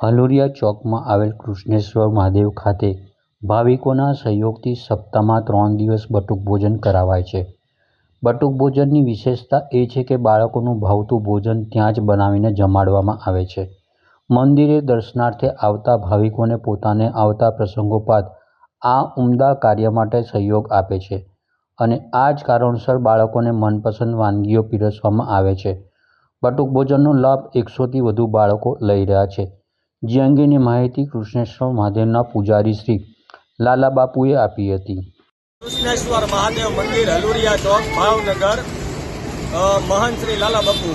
હલુરિયા ચોકમાં આવેલ કૃષ્ણેશ્વર મહાદેવ ખાતે ભાવિકોના સહયોગથી સપ્તાહમાં ત્રણ દિવસ બટુક ભોજન કરાવાય છે. બટુક ભોજનની વિશેષતા એ છે કે બાળકોનું ભાવતું ભોજન ત્યાં જ બનાવીને જમાડવામાં આવે છે. મંદિરે દર્શનાર્થે આવતા ભાવિકોને પોતાને આવતા પ્રસંગોપાત આ ઉમદા કાર્ય માટે સહયોગ આપે છે અને આ જ કારણસર બાળકોને મનપસંદ વાનગીઓ પીરસવામાં આવે છે. બટુક ભોજનનો લાભ એકસોથી વધુ બાળકો લઈ રહ્યા છે. જે અંગેની માહિતી કૃષ્ણેશ્વર મહાદેવના પૂજારી શ્રી લાલાબાપુએ આપી હતી. કૃષ્ણેશ્વર મહાદેવ મંદિર હલુરિયા ચોક, ભાવનગર મહંત શ્રી લાલા બાપુ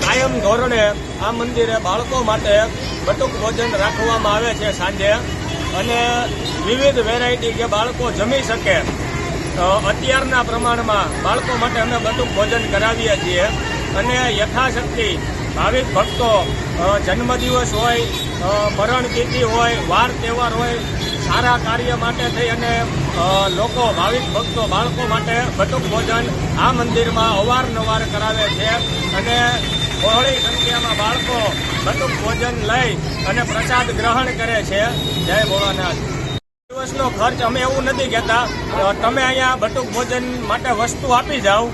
કાયમ ધોરણે આ મંદિરે બાળકો માટે બટુક ભોજન રાખવામાં આવે છે સાંજે અને વિવિધ વેરાયટી કે બાળકો જમી શકે. અત્યારના પ્રમાણમાં બાળકો માટે અમે બટુક ભોજન કરાવીએ છીએ અને યથાશક્તિ ભાવિક ભક્તો જન્મદિવસ હોય મરણ તિથિ હોય, વાર તહેવાર હોય, સારા કાર્ય માટે થઈ અને લોકો, ભાવિક ભક્તો, બાળકો માટે બટુક ભોજન આ મંદિરમાં અવારનવાર કરાવે છે અને બહોળી સંખ્યામાં બાળકો બટુક ભોજન લઈ અને પ્રસાદ ગ્રહણ કરે છે. જય ભોળાનાથ. દિવસનો ખર્ચ અમે એવું નથી કહેતા તમે અહીંયા બટુક ભોજન માટે વસ્તુ આપી જાઓ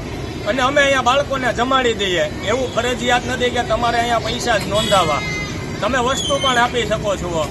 અને અમે અહીંયા બાળકોને જમાડી દઈએ. એવું ફરજિયાત નથી કે તમારે અહીંયા પૈસા જ નોંધાવા. તમે વસ્તુ પણ આપી શકો છો.